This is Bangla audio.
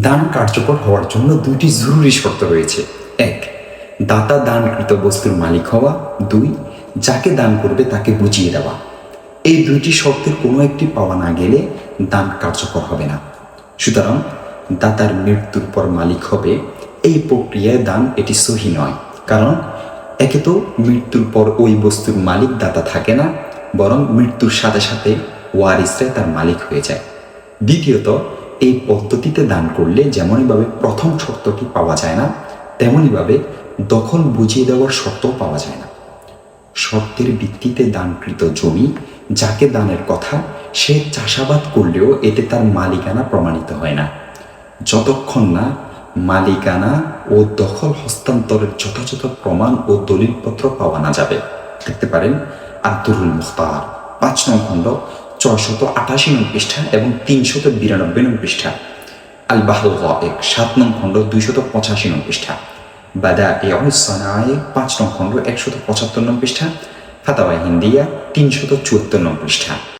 দান কার্যকর হওয়ার জন্য দুইটি জরুরি শর্ত রয়েছে। এক, দাতা দানকৃত বস্তুর মালিক হওয়া। দুই, যাকে দান করবে তাকে বুঝিয়ে দেওয়া। এই দুইটি শর্তের কোনো একটি পাওয়া না গেলে দান কার্যকর হবে না। সুতরাং দাতার মৃত্যুর পর মালিক হবে। এই প্রক্রিয়ায় দান এটি সহি নয়। কারণ একে তো মৃত্যুর পর ওই বস্তুর মালিক দাতা থাকে না, বরং মৃত্যুর সাথে সাথে ওয়ারিসরাই তার মালিক হয়ে যায়। দ্বিতীয়ত এই পদ্ধতিতে দান করলে যেমনইভাবে প্রথম শর্তটি পাওয়া যায় না, তেমনইভাবে দখল বুঝিয়ে দেওয়ার শর্তও পাওয়া যায় না। শর্তের ভিত্তিতে দানকৃত জমি, যাকে দানের কথা সে চাষাবাদ করলেও এতে তার মালিকানা প্রমাণিত হয় না। যতক্ষণ না মালিকানা ও দখল হস্তান্তরের যথাযথ প্রমাণ ও দলিলপত্র পাওয়া না যাবে। দেখতে পারেন আব্দুরুল মুখতার, পাঁচ নং খণ্ড ছয়শত আঠাশি নং পৃষ্ঠা এবং তিনশত বিরানব্বই নং পৃষ্ঠা। আল বাহুল এক সাত নং খণ্ড, দুইশত পঁচাশি নং পৃষ্ঠা। বাদা এ অনিসানায় পাঁচ নং খণ্ড, একশত পঁচাত্তর নং পৃষ্ঠা। ফাতাওয়া হিন্দিয়া, তিনশত চুয়াত্তর নং পৃষ্ঠা।